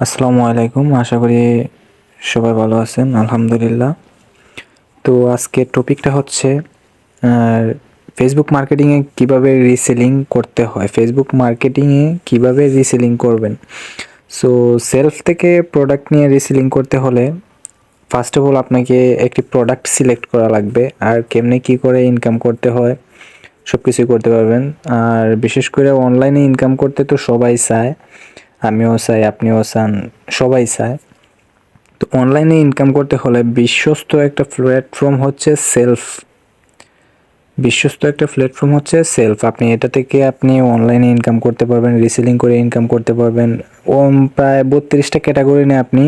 আসসালামু আলাইকুম, আশা করি সবাই ভালো আছেন, আলহামদুলিল্লাহ। তো আজকে টপিকটা হচ্ছে ফেসবুক মার্কেটিংয়ে কীভাবে রিসেলিং করতে হয়? ফেসবুক মার্কেটিংয়ে কীভাবে রিসেলিং করবেন? সো সেলফ থেকে প্রোডাক্ট নিয়ে রিসেলিং করতে হলে ফার্স্ট অফ অল আপনাকে একটি প্রোডাক্ট সিলেক্ট করা লাগবে, আর কেমনে কি করে ইনকাম করতে হয় সব কিছুই করতে পারবেন। আর বিশেষ করে অনলাইনে ইনকাম করতে তো সবাই চায়। আমিও চাই, আপনিও চান, সবাই চায়। তো অনলাইনে ইনকাম করতে হলে বিশ্বস্ত একটা প্ল্যাটফর্ম হচ্ছে সেলফ বিশ্বস্ত একটা প্ল্যাটফর্ম হচ্ছে সেলফ আপনি এটা থেকে আপনি অনলাইনে ইনকাম করতে পারবেন রিসেলিং করে ইনকাম করতে পারবেন। ও প্রায় বত্রিশটা ক্যাটাগরি নিয়ে আপনি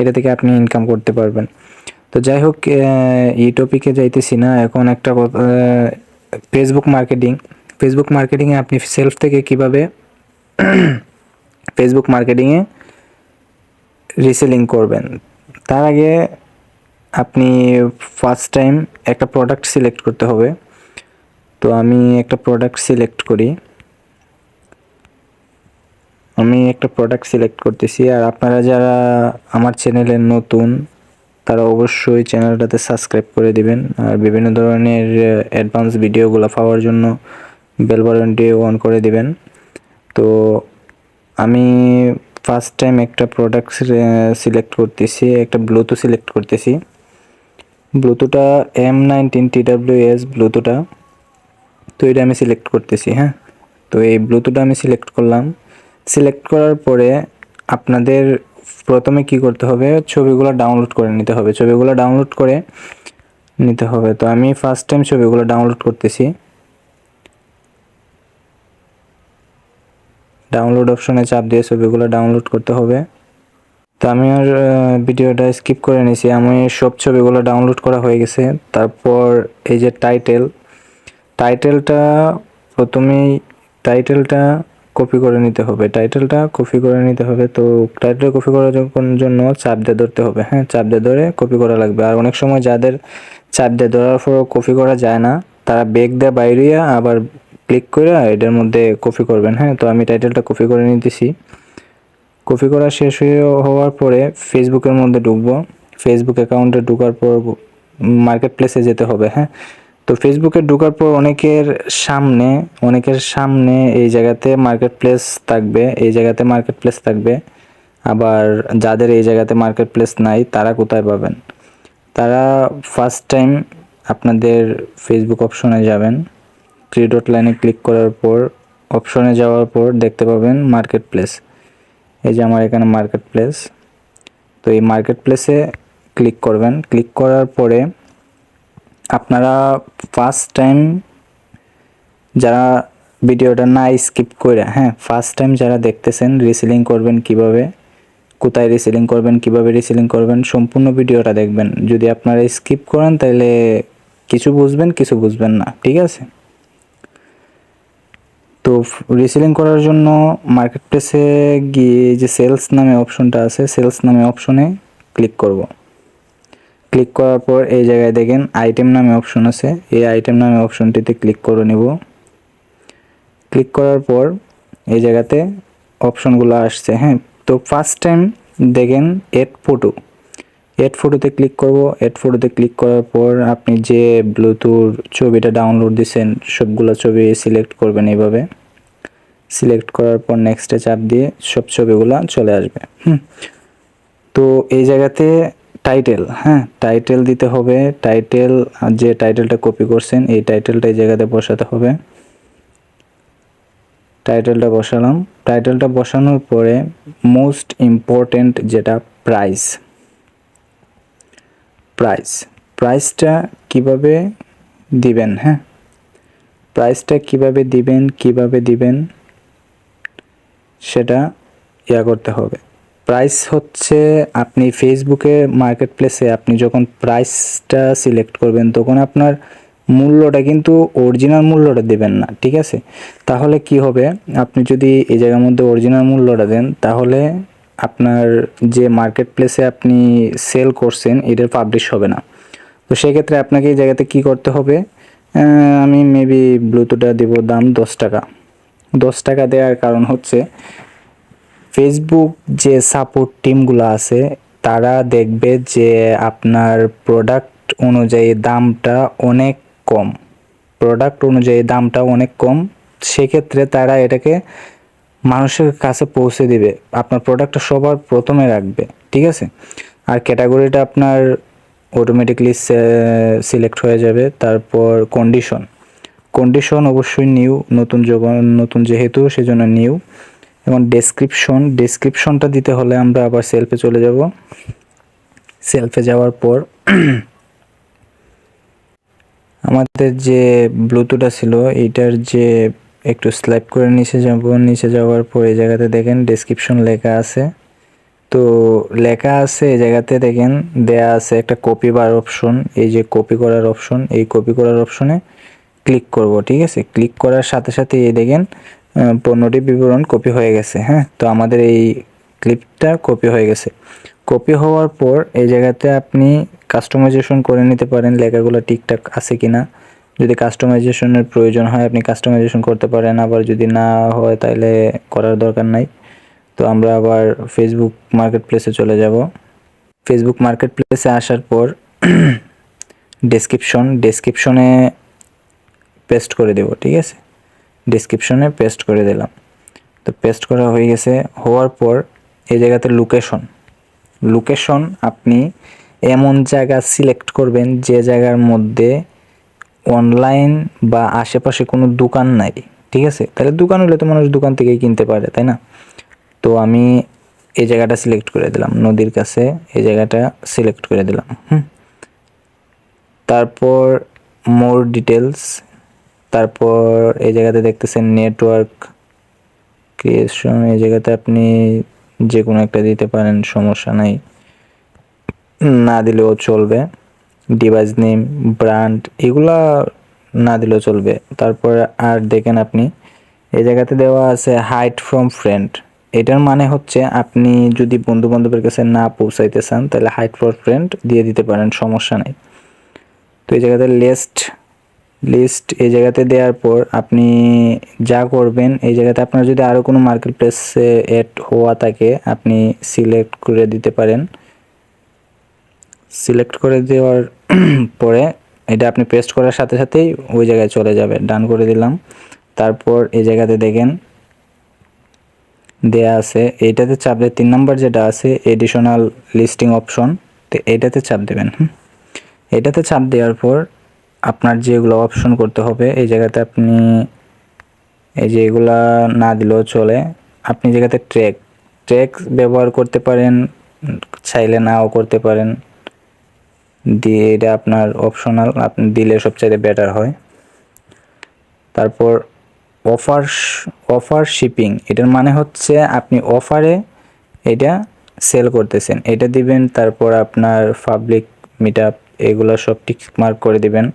এটা থেকে আপনি ইনকাম করতে পারবেন। তো যাই হোক এই টপিকে যাইতেছি না। এখন একটা ফেসবুক মার্কেটিং ফেসবুক মার্কেটিংয়ে আপনি সেলফ থেকে কীভাবে ফেসবুক মার্কেটিংয়ে রিসেলিং করবেন। তার আগে আপনি ফার্স্ট টাইম একটা প্রোডাক্ট সিলেক্ট করতে হবে। তো আমি একটা প্রোডাক্ট সিলেক্ট করি। আমি একটা প্রোডাক্ট সিলেক্ট করতেছি আর আপনারা যারা আমার চ্যানেলে নতুন, তারা অবশ্যই চ্যানেলটাতে সাবস্ক্রাইব করে দিবেন। আর বিভিন্ন ধরনের অ্যাডভান্স ভিডিওগুলো পাওয়ার জন্য বেল অন করে দিবেন। তো আমি ফার্স্ট টাইম একটা প্রোডাক্ট সিলেক্ট করতেছি, একটা ব্লুটুথ সিলেক্ট করতেছি। ব্লুটুথটা M nineteen T W S ব্লুটুথটা তো এটা আমি সিলেক্ট করতেছি হ্যাঁ? তো এই ব্লুটুথটা আমি সিলেক্ট করলাম। সিলেক্ট করার পরে আপনাদের প্রথমে কি করতে হবে? ছবিগুলো ডাউনলোড করে নিতে হবে। ছবিগুলো ডাউনলোড করে নিতে হবে। তো আমি ফার্স্ট টাইম ছবিগুলো ডাউনলোড করতেছি। ডাউনলোড অপশনে চাপ দিয়ে ছবিগুলো ডাউনলোড করতে হবে। তো আমি আর ভিডিওটা স্কিপ করে নিয়েছি। আমি সব ছবিগুলো ডাউনলোড করা হয়ে গেছে। তারপর এই যে টাইটেল টাইটেলটা প্রথমেই টাইটেলটা কপি করে নিতে হবে। টাইটেলটা কপি করে নিতে হবে। তো টাইটেল কপি করার জন্য চাপ দিয়ে ধরতে হবে হ্যাঁ? চাপ দিয়ে ধরে কপি করা লাগবে। আর অনেক সময় যাদের চাপ দিয়ে ধরার পরও কপি করা যায় না, তারা বেগ দিয়ে বাইরিয়া আবার ক্লিক করে এটার মধ্যে কপি করবেন হ্যাঁ? তো আমি টাইটেলটা কপি করে নিতেছি। কপি করা শেষ হয়ে হওয়ার পরে ফেসবুকের মধ্যে ঢুকবো। ফেসবুক অ্যাকাউন্টে ঢোকার পর মার্কেট প্লেসে যেতে হবে হ্যাঁ? তো ফেসবুকে ঢোকার পর অনেকের সামনে অনেকের সামনে এই জায়গাতে মার্কেট প্লেস থাকবে, এই জায়গাতে মার্কেট প্লেস থাকবে। আবার যাদের এই জায়গাতে মার্কেট প্লেস নাই, তারা কোথায় পাবেন? তারা ফার্স্ট টাইম আপনাদের ফেসবুক অপশনে যাবেন। থ্রি ডট লাইনে ক্লিক করার পর অপশনে যাওয়ার পর দেখতে পাবেন মার্কেট প্লেস এই যে আমার এখানে মার্কেট প্লেস তো এই মার্কেট প্লেসে ক্লিক করবেন। ক্লিক করার পরে আপনারা ফার্স্ট টাইম যারা ভিডিওটা না স্কিপ করে হ্যাঁ ফার্স্ট টাইম যারা দেখতেছেন রিসেলিং করবেন কীভাবে, কোথায় রিসেলিং করবেন, কীভাবে রিসেলিং করবেন, সম্পূর্ণ ভিডিওটা দেখবেন। যদি আপনারা স্কিপ করেন, তাহলে কিছু বুঝবেন কিছু বুঝবেন না। ঠিক আছে? তো রিসেলিং করার জন্য মার্কেট প্লেসে গিয়ে যে সেলস নামে অপশনটা আছে সেলস নামে অপশনে ক্লিক করব। ক্লিক করার পর এই জায়গায় দেখেন আইটেম নামে অপশন আছে, এই আইটেম নামে অপশনটিতে ক্লিক করে নেব। ক্লিক করার পর এই জায়গাতে অপশনগুলো আসছে হ্যাঁ? তো ফার্স্ট টাইম দেখেন এড ফটো এড ফটোতে ক্লিক করব এড ফটোতে ক্লিক করার পর আপনি যে ব্লুটুথ ছবিটা ডাউনলোড দিচ্ছেন সবগুলো ছবি সিলেক্ট করবেন এইভাবে। সিলেক্ট করার পর নেক্সটে চাপ দিয়ে সব ছবিগুলো চলে আসবে, হুম। তো এই জায়গাতে টাইটেল হ্যাঁ টাইটেল দিতে হবে। টাইটেল যে টাইটেলটা কপি করছেন, এই টাইটেলটা এই জায়গাতে বসাতে হবে। টাইটেলটা বসালাম। টাইটেলটা বসানোর পরে মোস্ট ইম্পর্টেন্ট যেটা প্রাইস প্রাইস প্রাইসটা কীভাবে দিবেন হ্যাঁ? প্রাইসটা কীভাবে দিবেন কীভাবে দিবেন? সেটা ইয়া করতে হবে। প্রাইস হচ্ছে আপনি ফেসবুকে মার্কেট প্লেসে আপনি যখন প্রাইসটা সিলেক্ট করবেন, তখন আপনার মূল্যটা কিন্তু অরিজিনাল মূল্যটা দেবেন না, ঠিক আছে? তাহলে কি হবে? আপনি যদি এই জায়গার মধ্যে অরিজিনাল মূল্যটা দেন, তাহলে আপনার যে মার্কেট প্লেসে আপনি সেল করছেন এটার পাবলিশ হবে না। তো সেক্ষেত্রে আপনাকে এই জায়গাতে কি করতে হবে? আমি মেবি ব্লুটুথটা দেবো দাম দশ টাকা। দশ টাকা দেওয়ার কারণ হচ্ছে ফেসবুক যে সাপোর্ট টিমগুলো আছে, তারা দেখবে যে আপনার প্রোডাক্ট অনুযায়ী দামটা অনেক কম। প্রোডাক্ট অনুযায়ী দামটা অনেক কম, সেক্ষেত্রে তারা এটাকে মানুষের কাছে পৌঁছে দিবে। আপনার প্রোডাক্টটা সবার প্রথমে রাখবে, ঠিক আছে? আর ক্যাটাগরিটা আপনার অটোমেটিকলি সিলেক্ট হয়ে যাবে, তারপর কন্ডিশন কন্ডিশন অবশ্যই নিউ নতুন যখন নতুন যেহেতু সেজন্য নিউ এবং ডেসক্রিপশন ডেসক্রিপশনটা দিতে হলে আমরা আবার সেলফে চলে যাব। সেলফে যাওয়ার পর আমাদের যে ব্লুটুথটা ছিল, এইটার যে একটু স্লাইপ করে নিচে যাব, নিচে যাওয়ার পর এই জায়গাতে দেখেন ডেসক্রিপশন লেখা আছে। তো লেখা আছে, এই জায়গাতে দেখেন দেয়া আছে একটা কপি বার অপশন এই যে কপি করার অপশন এই কপি করার অপশনে ক্লিক করব, ঠিক আছে? ক্লিক করার সাথে সাথে এই দেখেন পণ্যটি বিবরণ কপি হয়ে গেছে হ্যাঁ? তো আমাদের এই ক্লিপটা কপি হয়ে গেছে। কপি হওয়ার পর এই জায়গাতে আপনি কাস্টমাইজেশন করে নিতে পারেন, লেখাগুলো ঠিকঠাক আছে কিনা। যদি কাস্টমাইজেশনের প্রয়োজন হয়, আপনি কাস্টমাইজেশন করতে পারেন। আবার যদি না হয় তাহলে করার দরকার নাই। তো আমরা আবার ফেসবুক মার্কেট প্লেসে চলে যাব। ফেসবুক মার্কেট প্লেসে আসার পর ডেসক্রিপশন ডেসক্রিপশনে পেস্ট করে দেব, ঠিক আছে? ডেসক্রিপশনে পেস্ট করে দিলাম। তো পেস্ট করা হয়ে গেছে, হওয়ার পর এই জায়গাতে লোকেশন লোকেশন আপনি এমন জায়গা সিলেক্ট করবেন যে জায়গার মধ্যে অনলাইন বা আশেপাশে কোনো দোকান নাই, ঠিক আছে? তাহলে দোকান হলে তো মানুষ দোকান থেকেই কিনতে পারে, তাই না? তো আমি এই জায়গাটা সিলেক্ট করে দিলাম, নদীর কাছে এই জায়গাটা সিলেক্ট করে দিলাম, হুম? তারপর মোর ডিটেলস তারপর এই জায়গাতে দেখতেছেন নেটওয়ার্ক ক্রিয়েশন এই জায়গাতে আপনি যে কোনো একটা দিতে পারেন, সমস্যা নাই। না দিলেও চলবে। ডিভাইস নেম ব্র্যান্ড এগুলা না দিলেও চলবে। তারপর আর দেখেন আপনি, এই জায়গাতে দেওয়া আছে হাইট ফ্রম ফ্রেন্ড এটার মানে হচ্ছে আপনি যদি বন্ধু বান্ধবের কাছে না পৌঁছাইতে চান, তাহলে হাইট ফর ফ্রেন্ড দিয়ে দিতে পারেন, সমস্যা নেই। তো এই জায়গাতে লিস্ট লিস্ট এই জায়গাতে দেওয়ার পর আপনি যা করবেন, এই জায়গাতে আপনার যদি আরও কোনো মার্কেট প্লেসে অ্যাড হওয়া থাকে, আপনি সিলেক্ট করে দিতে পারেন। সিলেক্ট করে দেওয়ার পরে এটা আপনি পেস্ট করার সাথে সাথেই ওই জায়গায় চলে যাবে ডান করে দিলাম। তারপর এই জায়গাতে দেখেন, দেয়া আছে, এইটাতে চাপ দিয়ে তিন নাম্বার যেটা আছে এডিশনাল লিস্টিং অপশন তো এইটাতে চাপ দেবেন এটাতে চাপ দেওয়ার পর আপনার যেগুলো অপশন করতে হবে, এই জায়গাতে আপনি এই যে এগুলা না দিলেও চলে। আপনি জায়গাতে ট্র্যাক ট্র্যাক ব্যবহার করতে পারেন, চাইলে নাও করতে পারেন। দিয়ে এটা আপনার অপশনাল আপনি দিলে সবচাইতে বেটার হয়। তারপর অফার অফার শিপিং এটার মানে হচ্ছে আপনি অফারে এটা সেল করতেছেন। এটা দিবেন, তারপর আপনার পাবলিক মিট এগুলো সব টিক মার্ক করে দিবেন।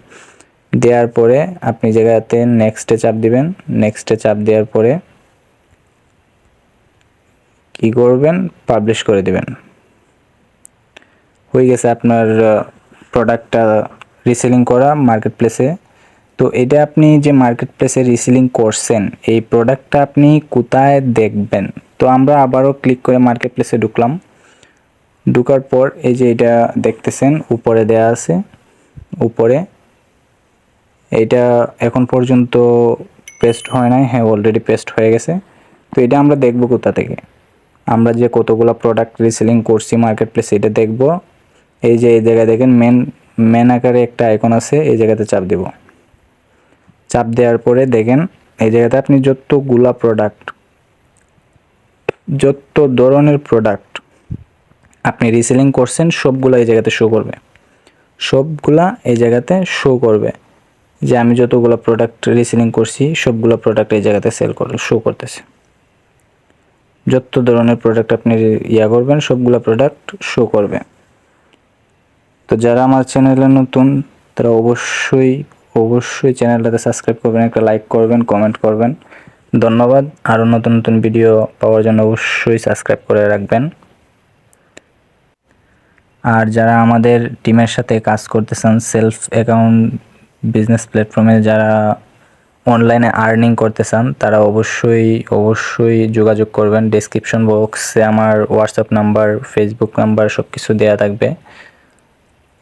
দেওয়ার পরে আপনি জায়গাতে নেক্সটে চাপ দিবেন। নেক্সটে চাপ দেওয়ার পরে কি করবেন? পাবলিশ করে দিবেন। হয়ে গেছে আপনার প্রোডাক্টটা রিসেলিং করা মার্কেট প্লেসে তো এটা আপনি যে মার্কেট প্লেসে রিসেলিং করছেন, এই প্রোডাক্টটা আপনি কোথায় দেখবেন? তো আমরা আবারও ক্লিক করে মার্কেট প্লেসে ঢুকলাম। ঢুকার পর এই যে এটা দেখতেছেন, উপরে দেয়া আছে, উপরে। এইটা এখন পর্যন্ত পেস্ট হয় নাই হ্যাঁ অলরেডি পেস্ট হয়ে গেছে। তো এটা আমরা দেখব কোথা থেকে? আমরা যে কতগুলো প্রোডাক্ট রিসেলিং করছি মার্কেট প্লেসে এটা দেখব। এই যে এই জায়গায় দেখেন মেন মেন আকারে একটা আইকন আছে, এই জায়গাতে চাপ দেব। চাপ দেওয়ার পরে দেখেন, এই জায়গাতে আপনি যতগুলা প্রোডাক্ট যত ধরনের প্রোডাক্ট আপনি রিসেলিং করছেন, সবগুলো এই জায়গাতে শো করবে। সবগুলা এই জায়গাতে শো করবে যে আমি যতগুলো প্রোডাক্ট রিসেলিং করছি, সবগুলো প্রোডাক্ট এই জায়গাতে সেল করে শো করতেছে। যত ধরনের প্রোডাক্ট আপনি ইয়া করবেন, সবগুলো প্রোডাক্ট শো করবে। তো যারা আমার চ্যানেলে নতুন, তারা অবশ্যই অবশ্যই চ্যানেলটাতে সাবস্ক্রাইব করবেন, একটা লাইক করবেন কমেন্ট করবেন। ধন্যবাদ। আরও নতুন নতুন ভিডিও পাওয়ার জন্য অবশ্যই সাবস্ক্রাইব করে রাখবেন। আর যারা আমাদের টিমের সাথে কাজ করতে চান সেলফ অ্যাকাউন্ট বিজনেস প্ল্যাটফর্মে যারা অনলাইনে আর্নিং করতে চান তারা অবশ্যই অবশ্যই যোগাযোগ করবেন। ডেসক্রিপশন বক্সে আমার হোয়াটসঅ্যাপ নাম্বার ফেসবুক নাম্বার সব কিছু দেওয়া থাকবে।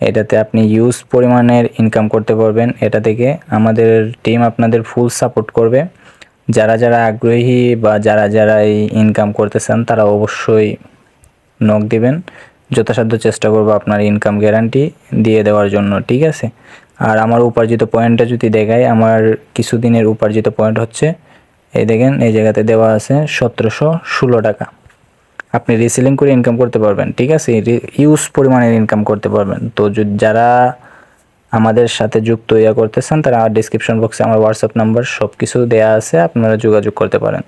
এটাতে আপনি ইউজ পরিমাণের ইনকাম করতে পারবেন। এটা থেকে আমাদের টিম আপনাদের ফুল সাপোর্ট করবে। যারা যারা আগ্রহী বা যারা যারা এই ইনকাম করতে চান তারা অবশ্যই নক দিবেন। যথাসাধ্য চেষ্টা করব আপনার ইনকাম গ্যারান্টি দিয়ে দেওয়ার জন্য, ঠিক আছে? আর আমার উপার্জিত পয়েন্টটা যদি দেখাই, আমার কিছুদিনের উপার্জিত পয়েন্ট হচ্ছে, এই দেখেন, এই জায়গাতে দেওয়া আছে সতেরোশো ষোলো টাকা। আপনি রিসেলিং করে ইনকাম করতে পারবেন, ঠিক আছে? ইউজ পরিমাণের ইনকাম করতে পারবেন। তো যারা আমাদের সাথে যুক্ত ইয়া করতে চান, তারা ডিসক্রিপশন বক্সে আমার হোয়াটসঅ্যাপ নাম্বার সব কিছু দেওয়া আছে, আপনারা যোগাযোগ করতে পারেন।